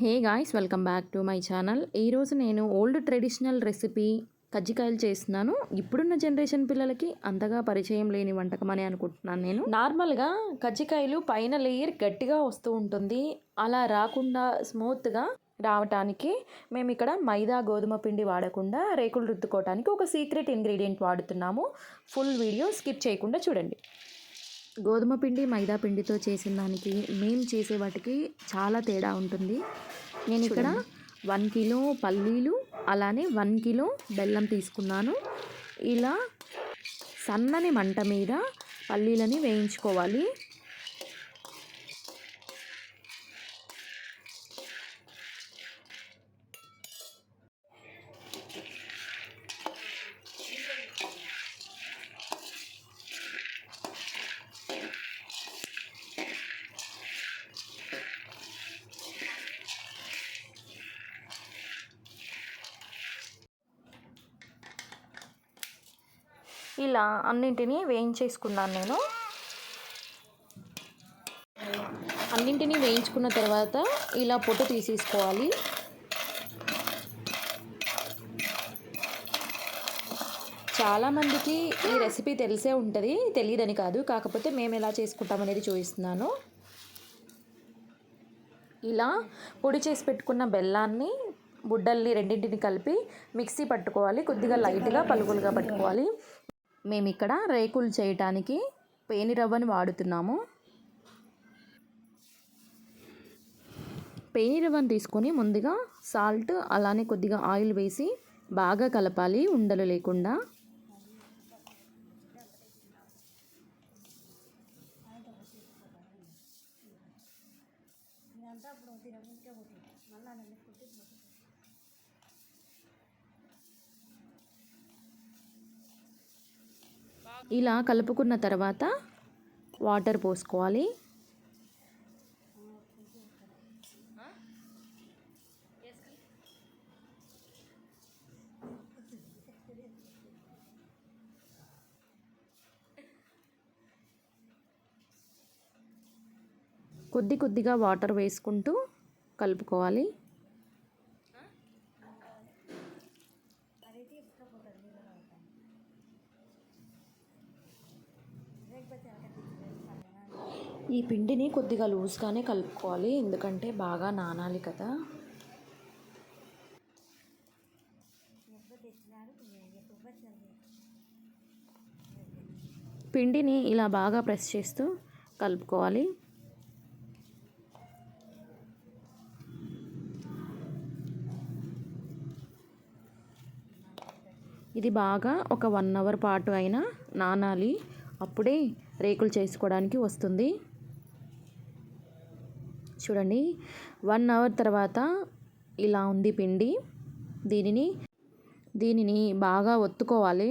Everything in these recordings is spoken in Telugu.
Hey guys welcome back to my channel. ఈరోజు నేను ఓల్డ్ ట్రెడిషనల్ రెసిపీ కజ్జికాయలు చేస్తున్నాను. ఇప్పుడున్న జనరేషన్ పిల్లలకి అంతగా పరిచయం లేని వంటకం అని అనుకుంటున్నాను నేను. నార్మల్గా కజ్జికాయలు పైన లేయర్ గట్టిగా వస్తూ ఉంటుంది. అలా రాకుండా స్మూత్గా రావటానికి మేము ఇక్కడ మైదా గోధుమ పిండి వాడకుండా రేకులు రుద్దుకోవటానికి ఒక సీక్రెట్ ఇంగ్రీడియంట్ వాడుతున్నాము. ఫుల్ వీడియో స్కిప్ చేయకుండా చూడండి. గోధుమ పిండి మైదా పిండితో చేసిన దానికి మేము చేసే వాటికి చాలా తేడా ఉంటుంది. నేను ఇక్కడ వన్ కిలో పల్లీలు అలానే వన్ కిలో బెల్లం తీసుకున్నాను. ఇలా సన్నని మంట మీద పల్లీలని వేయించుకోవాలి. ఇలా అన్నింటినీ వేయించేసుకున్నాను నేను. అన్నింటినీ వేయించుకున్న తర్వాత ఇలా పొట్టు తీసేసుకోవాలి. చాలామందికి ఈ రెసిపీ తెలిసే ఉంటుంది తెలియదని కాదు. కాకపోతే మేము ఎలా చేసుకుంటాం అనేది చూపిస్తున్నాను. ఇలా పొడి చేసి పెట్టుకున్న బెల్లాన్ని బుడ్డల్ని రెండింటిని కలిపి మిక్సీ పట్టుకోవాలి. కొద్దిగా లైట్గా పలుగులుగా పట్టుకోవాలి. మేము ఇక్కడ రేకులు చేయటానికి పేని రవ్వని వాడుతున్నాము. పేని రవ్వను తీసుకొని ముందుగా సాల్ట్ అలానే కొద్దిగా ఆయిల్ వేసి బాగా కలపాలి ఉండలు లేకుండా. ఇలా కలుపుకున్న తర్వాత వాటర్ పోసుకోవాలి. కొద్ది కొద్దిగా వాటర్ వేసుకుంటూ కలుపుకోవాలి. ఈ పిండిని కొద్దిగా లూజ్గానే కలుపుకోవాలి ఎందుకంటే బాగా నానాలి కదా. పిండిని ఇలా బాగా ప్రెస్ చేస్తూ కలుపుకోవాలి. ఇది బాగా ఒక వన్ అవర్ పాటు అయినా నానాలి అప్పుడే రేకులు చేసుకోవడానికి వస్తుంది. చూడండి. వన్ అవర్ తర్వాత ఇలా ఉంది పిండి. దీనిని దీనిని బాగా ఒత్తుకోవాలి.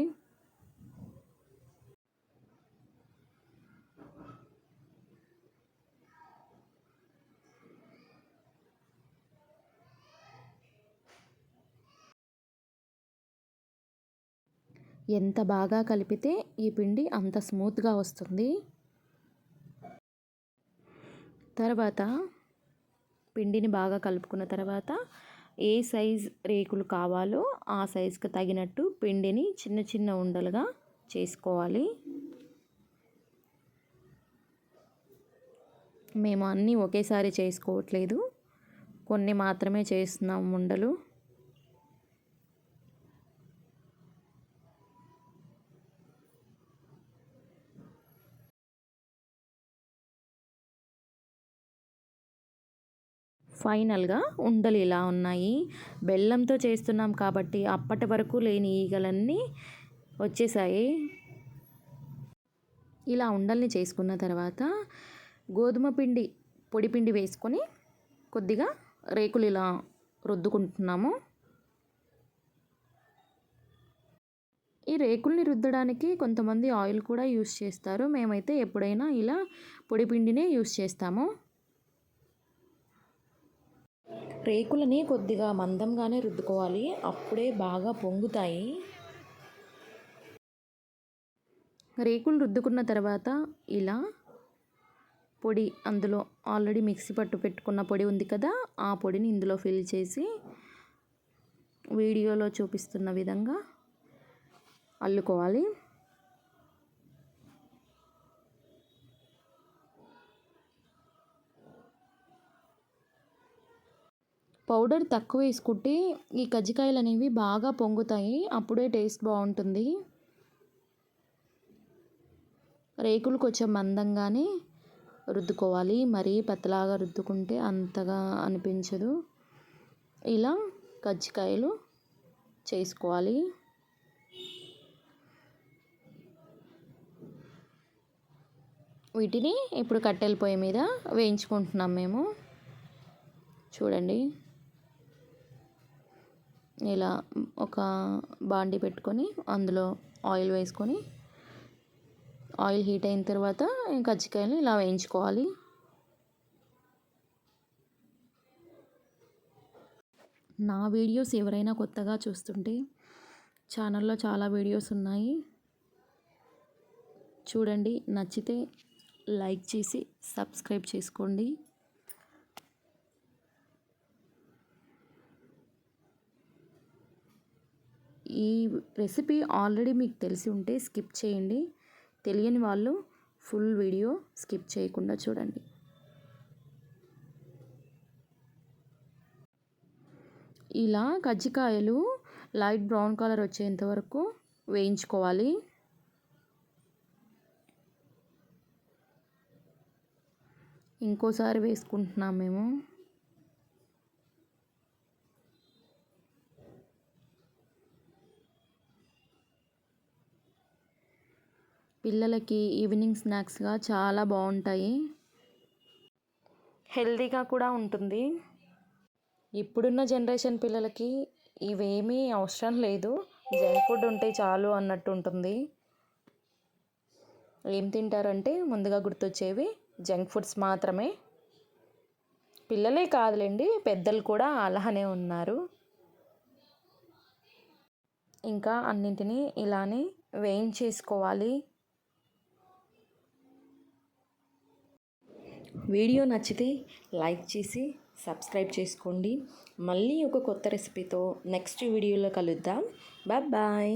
ఎంత బాగా కలిపితే ఈ పిండి అంత స్మూత్గా వస్తుంది. తర్వాత పిండిని బాగా కలుపుకున్న తర్వాత ఏ సైజ్ రేకులు కావాలో ఆ సైజుకి తగినట్టు పిండిని చిన్న చిన్న ఉండలుగా చేసుకోవాలి. మేము అన్నీ ఒకేసారి చేసుకోవట్లేదు. కొన్ని మాత్రమే చేస్తున్నాం ఉండలు. ఫైనల్గా ఉండలు ఇలా ఉన్నాయి. బెల్లంతో చేస్తున్నాం కాబట్టి అప్పటి వరకు లేని ఈగలన్నీ వచ్చేసాయి. ఇలా ఉండల్ని చేసుకున్న తర్వాత గోధుమ పిండి పొడి పిండి వేసుకొని కొద్దిగా రేకులు ఇలా రుద్దుకుంటున్నాము. ఈ రేకుల్ని రుద్దడానికి కొంతమంది ఆయిల్ కూడా యూస్ చేస్తారు. మేమైతే ఎప్పుడైనా ఇలా పొడి పిండినే యూస్ చేస్తాము. రేకులని కొద్దిగా మందంగానే రుద్దుకోవాలి. అప్పుడే బాగా పొంగుతాయి. రేకులు రుద్దుకున్న తర్వాత ఇలా పొడి అందులో ఆల్రెడీ మిక్సీ పట్టు పెట్టుకున్న పొడి ఉంది కదా ఆ పొడిని ఇందులో ఫిల్ చేసి వీడియోలో చూపిస్తున్న విధంగా అల్లుకోవాలి. పౌడర్ తక్కువ వేసుకుంటే ఈ కజ్జికాయలు అనేవి బాగా పొంగుతాయి. అప్పుడే టేస్ట్ బాగుంటుంది. రేకులు కొంచెం మందంగానే రుద్దుకోవాలి. మరీ పతలాగా రుద్దుకుంటే అంతగా అనిపించదు. ఇలా కజ్జికాయలు చేసుకోవాలి. వీటిని ఇప్పుడు కట్టెల పొయ్యి మీద వేయించుకుంటున్నాం మేము. చూడండి. ఇలా ఒక బాండి పెట్టుకొని అందులో ఆయిల్ వేసుకొని ఆయిల్ హీట్ అయిన తర్వాత కజ్జికాయలు ఇలా వేయించుకోవాలి. నా వీడియోస్ ఎవరైనా కొత్తగా చూస్తుంటే ఛానల్లో చాలా వీడియోస్ ఉన్నాయి. చూడండి నచ్చితే లైక్ చేసి సబ్స్క్రైబ్ చేసుకోండి. ఈ రెసిపీ ఆల్రెడీ మీకు తెలిసి ఉంటే స్కిప్ చేయండి. తెలియని వాళ్ళు ఫుల్ వీడియో స్కిప్ చేయకుండా చూడండి. ఇలా కజ్జికాయలు లైట్ బ్రౌన్ కలర్ వచ్చేంత వరకు వేయించుకోవాలి. ఇంకోసారి వేసుకుంటున్నాం మేము. పిల్లలకి ఈవినింగ్ స్నాక్స్గా చాలా బాగుంటాయి. హెల్తీగా కూడా ఉంటుంది. ఇప్పుడున్న జనరేషన్ పిల్లలకి ఇవేమీ అవసరం లేదు. జంక్ ఫుడ్ ఉంటే చాలు అన్నట్టు ఉంటుంది. ఏం తింటారంటే ముందుగా గుర్తొచ్చేవి జంక్ ఫుడ్స్ మాత్రమే. పిల్లలే కాదులేండి పెద్దలు కూడా అలానే ఉన్నారు. ఇంకా అన్నింటినీ ఇలానే వేయించేసుకోవాలి. వీడియో నచ్చితే లైక్ చేసి సబ్స్క్రైబ్ చేసుకోండి. మళ్ళీ ఒక కొత్త రెసిపీతో నెక్స్ట్ వీడియోలో కలుద్దాం. బాయ్